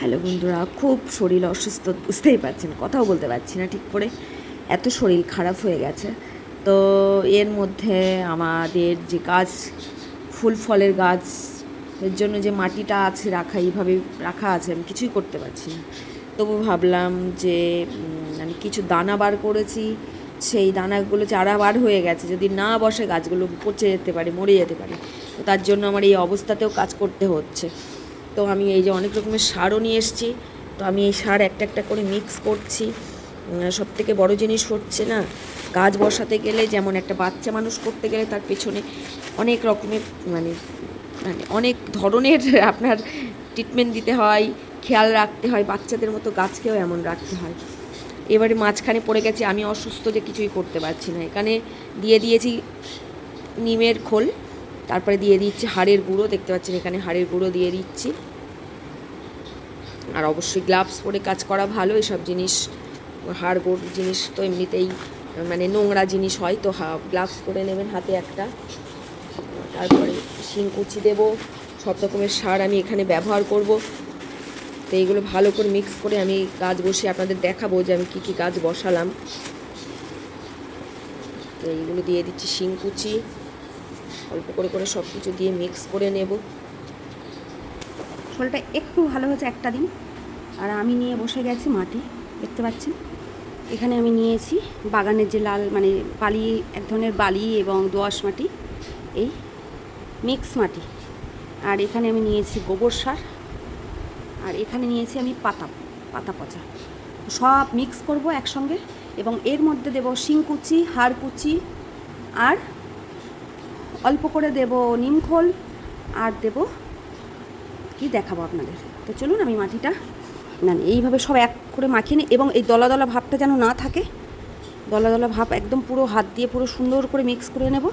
Hello বন্ধুরা, খুব শরীর অসুস্থ, বুঝতেই পারছেন, কথাও বলতে পারছি না ঠিক করে। এত শরীর খারাপ হয়ে গেছে। তো এর মধ্যে আমাদের যে গাছ, ফুল ফলের গাছ, এর জন্য যে মাটিটা আছে রাখা, এইভাবে রাখা আছে, আমি কিছুই করতে পারছি না। তবু ভাবলাম যে আমি কিছু দানা বার করেছি, সেই দানাগুলো চারা বার হয়ে গেছে, যদি না বসে গাছগুলো পচে যেতে পারে, মরে যেতে পারে, তো তার জন্য আমার এই অবস্থাতেও কাজ করতে হচ্ছে। তো আমি এই যে অনেক রকমের সারও নিয়ে এসেছি। তো আমি এই সার একটা একটা করে মিক্স করছি। সব থেকে বড়ো জিনিস হচ্ছে না, গাছ বসাতে গেলে যেমন একটা বাচ্চা মানুষ করতে গেলে তার পেছনে অনেক রকমের মানে মানে অনেক ধরনের আপনার ট্রিটমেন্ট দিতে হয়, খেয়াল রাখতে হয়, বাচ্চাদের মতো গাছকেও এমন রাখতে হয়। এবারে মাঝখানে পড়ে গেছে, আমি অসুস্থ যে কিছুই করতে পারছি না। এখানে দিয়ে দিয়েছি নিমের খোল। তারপরে দিয়ে দিচ্ছি হাড়ের গুঁড়ো, দেখতে পাচ্ছেন এখানে হাড়ের গুঁড়ো দিয়ে দিচ্ছি। আর অবশ্যই গ্লাভস পরে কাজ করা ভালো, এসব জিনিস, হাড় গোড় জিনিস তো এমনিতেই মানে নোংরা জিনিস হয়, তো গ্লাভস পরে নেবেন হাতে একটা। তারপরে শিংকুচি দেবো, সব রকমের সার আমি এখানে ব্যবহার করব। তো এইগুলো ভালো করে মিক্স করে আমি গাছ বসিয়ে আপনাদের দেখাবো যে আমি কী কী গাছ বসালাম। তো এইগুলো দিয়ে দিচ্ছি শিংকুচি। অল্প করে করে সব কিছু দিয়ে মিক্স করে নেব। শোলটা একটু ভালো হয়েছে একটা দিন। আর আমি নিয়ে বসে গেছি মাটি দেখতে পাচ্ছেন? এখানে আমি নিয়েছি বাগানের যে লাল মানে বালি, এক ধরনের বালি এবং দোআঁশ মাটি, এই মিক্স মাটি। আর এখানে আমি নিয়েছি গোবর সার। আর এখানে নিয়েছি আমি পাতা পাতা পচা। সব মিক্স করব একসঙ্গে এবং এর মধ্যে দেব শিংকুচি হাড়কুচি আর অল্প করে দেব নিমখোল আর দেব কি দেখাবো আপনাদের? তো চলুন আমি মাটিটা, না এইভাবে সব এক করে মাখিয়ে নিই এবং এই দলা দলা ভাবটা যেন না থাকে, দলা দলা ভাব একদম পুরো হাত দিয়ে পুরো সুন্দর করে মিক্স করে নেব।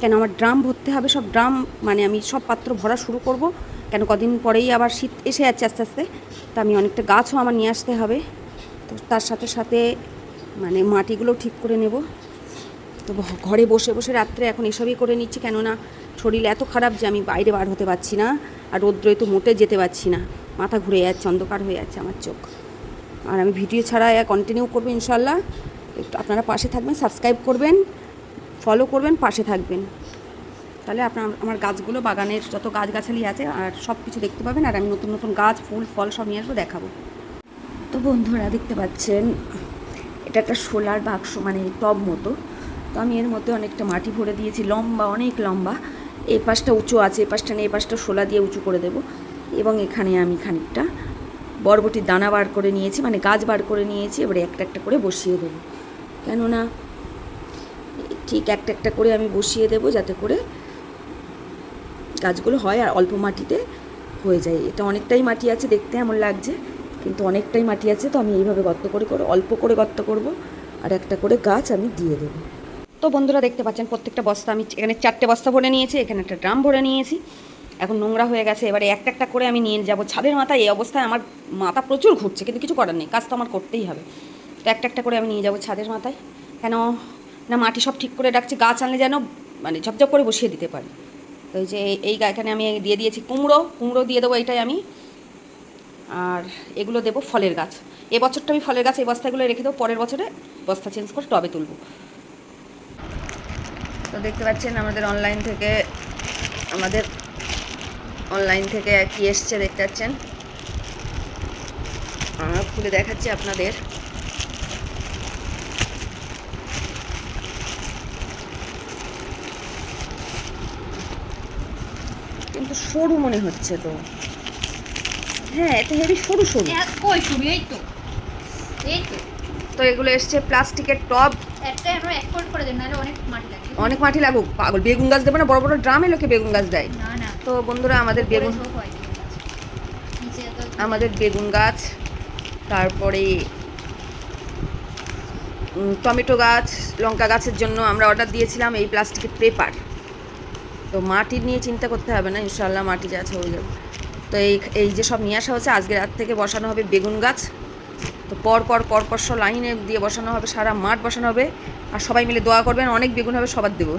কেন আমার ড্রাম ভরতে হবে, সব ড্রাম মানে আমি সব পাত্র ভরা শুরু করব। কেন কদিন পরেই আবার শীত এসে যাচ্ছে আস্তে আস্তে, তা আমি অনেকটা গাছও আমার নিয়ে আসতে হবে। তো তার সাথে সাথে মানে মাটিগুলো ঠিক করে নেব। তো ঘরে বসে বসে রাত্রে এখন এসবই করে নিচ্ছি, কেননা শরীর এত খারাপ যে আমি বাইরে বার হতে পারছি না আর রৌদ্রে তো মোটে যেতে পারছি না। মাথা ঘুরে যাচ্ছে, অন্ধকার হয়ে যাচ্ছে আমার চোখ। আর আমি ভিডিও ছাড়া কন্টিনিউ করব ইনশাল্লাহ একটু আপনারা পাশে থাকবেন সাবস্ক্রাইব করবেন ফলো করবেন, পাশে থাকবেন। তাহলে আপনার, আমার গাছগুলো, বাগানের যত গাছগাছালি আছে আর সব কিছু দেখতে পাবেন আর আমি নতুন নতুন গাছ, ফুল, ফল সব নিয়ে আসব, দেখাবো। তো বন্ধুরা, দেখতে পাচ্ছেন, এটা একটা সোলার বাক্স মানে টব মতো। তো আমি এর মধ্যে অনেকটা মাটি ভরে দিয়েছি, লম্বা, অনেক লম্বা। এই পাশটা উঁচু আছে এই পাশটা নেই এই পাশটা শোলা দিয়ে উঁচু করে দেব। এবং এখানে আমি খানিকটা বরবটির দানা বার করে নিয়েছি মানে গাছ বার করে নিয়েছি, এবারে একটা একটা করে বসিয়ে দেবো। কেননা ঠিক একটা একটা করে আমি বসিয়ে দেবো যাতে করে গাছগুলো হয় আর অল্প মাটিতে হয়ে যায়। এটা অনেকটাই মাটি আছে, দেখতে এমন লাগছে, কিন্তু অনেকটাই মাটি আছে, তো আমি এইভাবে গর্ত করে করে, অল্প করে গর্ত করব আর একটা করে গাছ আমি দিয়ে দেবো। তো বন্ধুরা দেখতে পাচ্ছেন, প্রত্যেকটা বস্তা আমি এখানে চারটে বস্তা ভরে নিয়েছি, এখানে একটা ড্রাম ভরে নিয়েছি। এখন নোংরা হয়ে গেছে, এবারে একটা একটা করে আমি নিয়ে যাব। ছাদের মাথায় এই অবস্থায় আমার মাথা প্রচুর ঘুরছে, কিন্তু কিছু করার নেই, কাজ তো আমার করতেই হবে। তো একটা একটা করে আমি নিয়ে যাব ছাদের মাথায়। কেন না মাটি সব ঠিক করে রাখছি, গাছ আনলে যেন মানে ঝপঝপ করে বসিয়ে দিতে পারি। তো এই যে এই- এখানে আমি দিয়ে দিয়েছি কুমড়ো কুমড়ো দিয়ে দেবো এটাই আমি। আর এগুলো দেবো ফলের গাছ। এবছরটা আমি ফলের গাছ এই বস্তাগুলো রেখে দেবো, পরের বছরে বস্তা চেঞ্জ করে টবে তুলবো। তো দেখতে পাচ্ছেন আমাদের অনলাইন থেকে, আমাদের অনলাইন থেকে কি এসছে দেখতে পাচ্ছেন? আমরা খুলে দেখাচ্ছি আপনাদের। কিন্তু সরু মনে হচ্ছে তো। হ্যাঁ এটা হেবি সরু সরু। কই শুরু এই তো এই তো। তো এগুলো এসছে প্লাস্টিকের নাহলে অনেক মাটি লাগুক। পাগল বেগুন গাছ দেবে না? বড় বড় ড্রামে লোকে বেগুন গাছ দেয়। তো বন্ধুরা আমাদের বেগুন। আমাদের বেগুন গাছ তারপরে টমেটো গাছ লঙ্কা গাছের জন্য আমরা অর্ডার দিয়েছিলাম এই প্লাস্টিকের পেপার। তো মাটি নিয়ে চিন্তা করতে হবে না ইনশাল্লাহ মাটি যা আছে হয়ে যাবে। তো এই এই যে সব নিয়ে আসা হচ্ছে আজকে রাত থেকে বসানো হবে বেগুন গাছ। তো পর পর পর পর লাইনে দিয়ে বসানো হবে, সারা মাঠ বসানো হবে। আর সবাই মিলে দোয়া করবেন, অনেক বেগুন হবে, সবার দেবো।